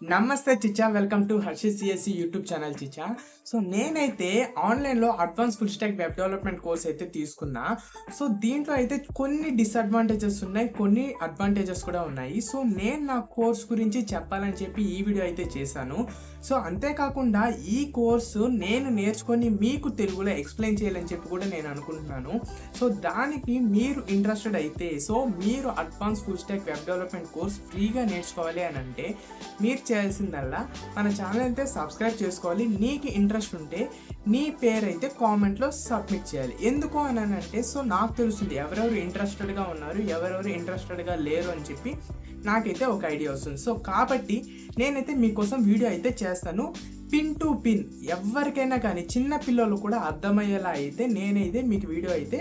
నమస్తే చిచ్చా welcome to Harshi C S C YouTube channel చిచ్చా. So నేనైతే ఆన్లైన్లో advance full stack web development course అయితే తీసుకున్నా. సో దీంట్లో అయితే కొన్ని డిసడ్వాంటేజెస్ ఉన్నాయి కొన్ని అడ్వాంటేజెస్ కూడా ఉన్నాయి. సో నేను నా కోర్స్ గురించి చెప్పాలని చెప్పి ఈ వీడియో అయితే చేశాను. సో అంతేకాకుండా ఈ కోర్సు నేను నేర్చుకొని మీకు తెలుగులో ఎక్స్ప్లెయిన్ చేయాలని చెప్పి కూడా నేను అనుకుంటున్నాను. సో దానికి మీరు ఇంట్రెస్టెడ్ అయితే సో మీరు advance full stack web development course ఫ్రీగా నేర్చుకోవాలి అని అంటే మీరు చేయాల్సిందల్లా. మన ఛానల్ అయితే సబ్స్క్రైబ్ చేసుకోవాలి. నీకు ఇంట్రెస్ట్ ఉంటే నీ పేరు అయితే కామెంట్లో సబ్మిట్ చేయాలి. ఎందుకు అని అంటే సో నాకు తెలుస్తుంది ఎవరెవరు ఇంట్రెస్టెడ్గా ఉన్నారు ఎవరెవరు ఇంట్రెస్టెడ్గా లేరు అని చెప్పి నాకైతే ఒక ఐడియా వస్తుంది. సో కాబట్టి నేనైతే మీకోసం వీడియో అయితే చేస్తాను. Pin to pin. ఎవరికైనా కానీ చిన్న పిల్లలు కూడా అర్థమయ్యేలా అయితే నేనైతే మీకు వీడియో అయితే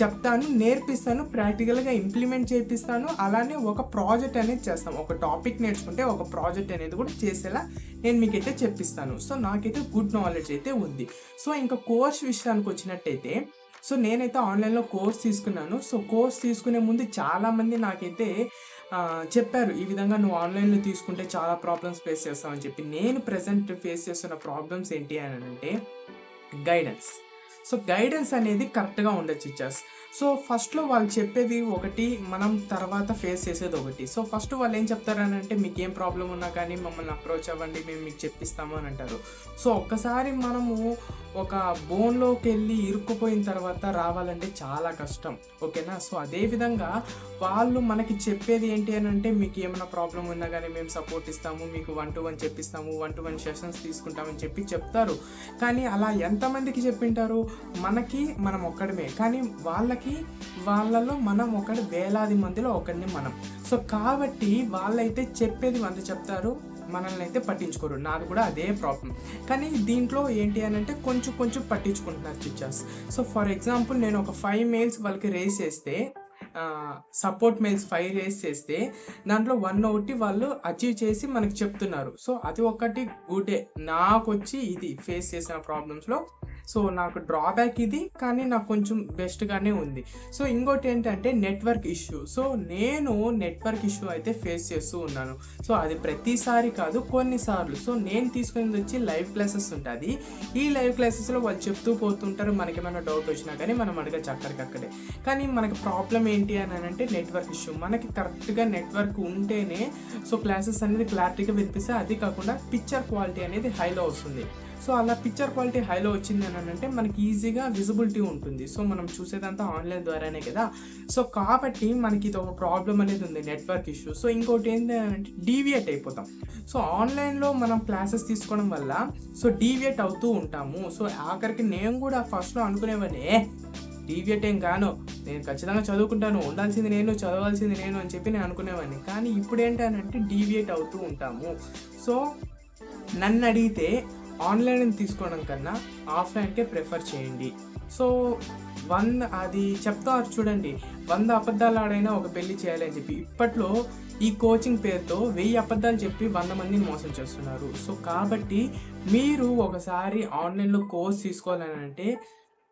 చెప్తాను నేర్పిస్తాను ప్రాక్టికల్గా ఇంప్లిమెంట్ చేపిస్తాను. అలానే ఒక ప్రాజెక్ట్ అనేది చేస్తాం. ఒక టాపిక్ నేర్చుకుంటే ఒక ప్రాజెక్ట్ అనేది కూడా చేసేలా నేను మీకైతే చెప్పిస్తాను. సో నాకైతే గుడ్ నాలెడ్జ్ అయితే ఉంది. సో ఇంకా కోర్స్ విషయానికి వచ్చినట్టయితే సో నేనైతే ఆన్లైన్లో కోర్స్ తీసుకున్నాను. సో కోర్స్ తీసుకునే ముందు చాలామంది నాకైతే చెప్పారు ఈ విధంగా నువ్వు ఆన్లైన్లో తీసుకుంటే చాలా ప్రాబ్లమ్స్ ఫేస్ చేస్తావని చెప్పి. నేను ప్రజెంట్ ఫేస్ చేస్తున్న ప్రాబ్లమ్స్ ఏంటి అని అంటే గైడెన్స్. సో గైడెన్స్ అనేది కరెక్ట్గా ఉండొచ్చు ఇచ్చాస్ సో ఫస్ట్లో వాళ్ళు చెప్పేది ఒకటి మనం తర్వాత ఫేస్ చేసేది ఒకటి. సో ఫస్ట్ వాళ్ళు ఏం చెప్తారని అంటే మీకు ఏం ప్రాబ్లం ఉన్నా కానీ మమ్మల్ని అప్రోచ్ అవ్వండి మేము మీకు చెప్పిస్తాము అని అంటారు. సో ఒక్కసారి మనము ఒక బోన్లోకి వెళ్ళి ఇరుక్కుపోయిన తర్వాత రావాలంటే చాలా కష్టం. ఓకేనా? సో అదే విధంగా వాళ్ళు మనకి చెప్పేది ఏంటి అని అంటే మీకు ఏమైనా ప్రాబ్లం ఉన్నా కానీ మేము సపోర్ట్ ఇస్తాము మీకు వన్ టు వన్ చెప్పిస్తాము వన్ టు వన్ సెషన్స్ తీసుకుంటామని చెప్పి చెప్తారు. కానీ అలా ఎంతమందికి చెప్పింటారు? మనకి మనం ఒక్కడమే. కానీ వాళ్ళకి వాళ్ళలో మనం ఒకటి వేలాది మందిలో ఒకరిని మనం. సో కాబట్టి వాళ్ళైతే చెప్పేది వంద చెప్తారు మనల్ని అయితే పట్టించుకోరు. నాది కూడా అదే ప్రాబ్లం కానీ దీంట్లో ఏంటి అని అంటే కొంచెం కొంచెం పట్టించుకుంటున్నారు టీచర్స్ సో ఫర్ ఎగ్జాంపుల్ నేను ఒక ఫైవ్ మెయిల్స్ వాళ్ళకి రేస్ చేస్తే సపోర్ట్ మెయిల్స్ ఫైవ్ రేస్ చేస్తే దాంట్లో వన్ ఒకటి వాళ్ళు అచీవ్ చేసి మనకి చెప్తున్నారు. సో అది ఒకటి గుడే నాకు వచ్చి ఇది ఫేస్ చేసిన ప్రాబ్లమ్స్లో సో నాకు డ్రాబ్యాక్ ఇది కానీ నాకు కొంచెం బెస్ట్గానే ఉంది. సో ఇంకోటి ఏంటంటే నెట్వర్క్ ఇష్యూ సో నేను నెట్వర్క్ ఇష్యూ అయితే ఫేస్ చేస్తూ ఉన్నాను. సో అది ప్రతిసారి కాదు కొన్నిసార్లు. సో నేను తీసుకునేది వచ్చి లైవ్ క్లాసెస్ ఉంటుంది. ఈ లైవ్ క్లాసెస్లో వాళ్ళు చెప్తూ పోతుంటారు మనకి ఏమైనా డౌట్ వచ్చినా కానీ మనం అడగచ్చు అక్కడికక్కడే. కానీ మనకి ప్రాబ్లం ఏంటి అని అంటే నెట్వర్క్ ఇష్యూ మనకి కరెక్ట్గా నెట్వర్క్ ఉంటేనే సో క్లాసెస్ అనేది క్లారిటీగా వినిపిస్తే అది కాకుండా పిక్చర్ క్వాలిటీ అనేది హైలో వస్తుంది. సో అలా పిక్చర్ క్వాలిటీ హైలో వచ్చింది అని అంటే మనకి ఈజీగా విజిబిలిటీ ఉంటుంది. సో మనం చూసేదంతా ఆన్లైన్ ద్వారానే కదా. సో కాబట్టి మనకి ఇది ఒక ప్రాబ్లం అనేది ఉంది నెట్వర్క్ ఇష్యూ సో ఇంకోటి అంటే డీవియేట్ అయిపోతాం. సో ఆన్లైన్లో మనం క్లాసెస్ తీసుకోవడం వల్ల సో డీవియేట్ అవుతూ ఉంటాము. సో ఆఖరికి నేను కూడా ఫస్ట్లో అనుకునేవాడిని ఏ డీవియేట్ ఏం కాను. నేను ఖచ్చితంగా చదువుకుంటాను. ఉండాల్సింది నేను చదవాల్సింది నేను అని చెప్పి నేను అనుకునేవాడిని. కానీ ఇప్పుడు ఏంటంటే డీవియేట్ అవుతూ ఉంటాము. సో నన్ను అడిగితే ఆన్లైన్ తీసుకోవడం కన్నా ఆఫ్లైన్కే ప్రిఫర్ చేయండి. సో వంద అది చెప్తారు చూడండి వంద అబద్ధాలు ఆడైనా ఒక పెళ్ళి చేయాలి అని చెప్పి. ఇప్పట్లో ఈ కోచింగ్ పేరుతో వెయ్యి అబద్ధాలు చెప్పి వంద మందిని మోసం చేస్తున్నారు. సో కాబట్టి మీరు ఒకసారి ఆన్లైన్లో కోర్స్ తీసుకోవాలని అంటే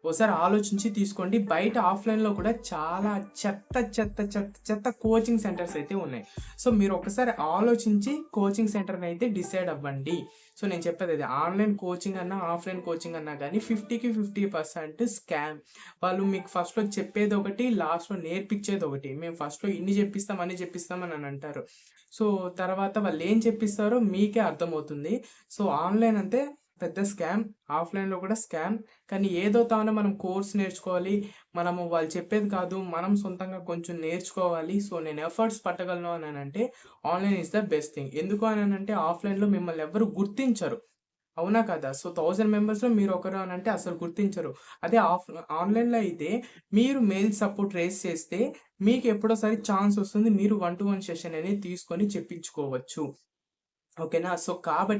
ఒకసారి ఆలోచించి తీసుకోండి. బయట ఆఫ్లైన్లో కూడా చాలా చెత్త చెత్త చెత్త చెత్త కోచింగ్ సెంటర్స్ అయితే ఉన్నాయి. సో మీరు ఒకసారి ఆలోచించి కోచింగ్ సెంటర్ని అయితే డిసైడ్ అవ్వండి. సో నేను చెప్పేది అది. ఆన్లైన్ కోచింగ్ అన్నా ఆఫ్లైన్ కోచింగ్ అన్నా కానీ ఫిఫ్టీకి ఫిఫ్టీ పర్సెంట్ స్కామ్. వాళ్ళు మీకు ఫస్ట్లో చెప్పేది ఒకటి లాస్ట్లో నేర్పించేది ఒకటి. మేము ఫస్ట్లో ఇన్ని చెప్పిస్తాం అని చెప్పిస్తామని అని అంటారు. సో తర్వాత వాళ్ళు ఏం చెప్పిస్తారో మీకే అర్థమవుతుంది. సో ఆన్లైన్ అంటే పెద్ద స్కామ్. ఆఫ్లైన్లో కూడా స్కామ్. కానీ ఏదో తాను మనం కోర్స్ నేర్చుకోవాలి. మనము వాళ్ళు చెప్పేది కాదు. మనం సొంతంగా కొంచెం నేర్చుకోవాలి. సో నేను ఎఫర్ట్స్ పట్టగలను అని అంటే online is the best thing. ఎందుకు అని అంటే ఆఫ్లైన్లో మిమ్మల్ని ఎవరు గుర్తించరు. అవునా కదా? సో థౌజండ్ మెంబర్స్లో మీరు ఒకరు అని అంటే అసలు గుర్తించరు. అదే ఆఫ్ ఆన్లైన్లో అయితే మీరు మెయిల్ సపోర్ట్ రేస్ చేస్తే మీకు ఎప్పుడోసారి ఛాన్స్ వస్తుంది మీరు వన్ టు వన్ సెషన్ అనేది తీసుకొని చెప్పించుకోవచ్చు. ఓకేనా? సో కాబట్టి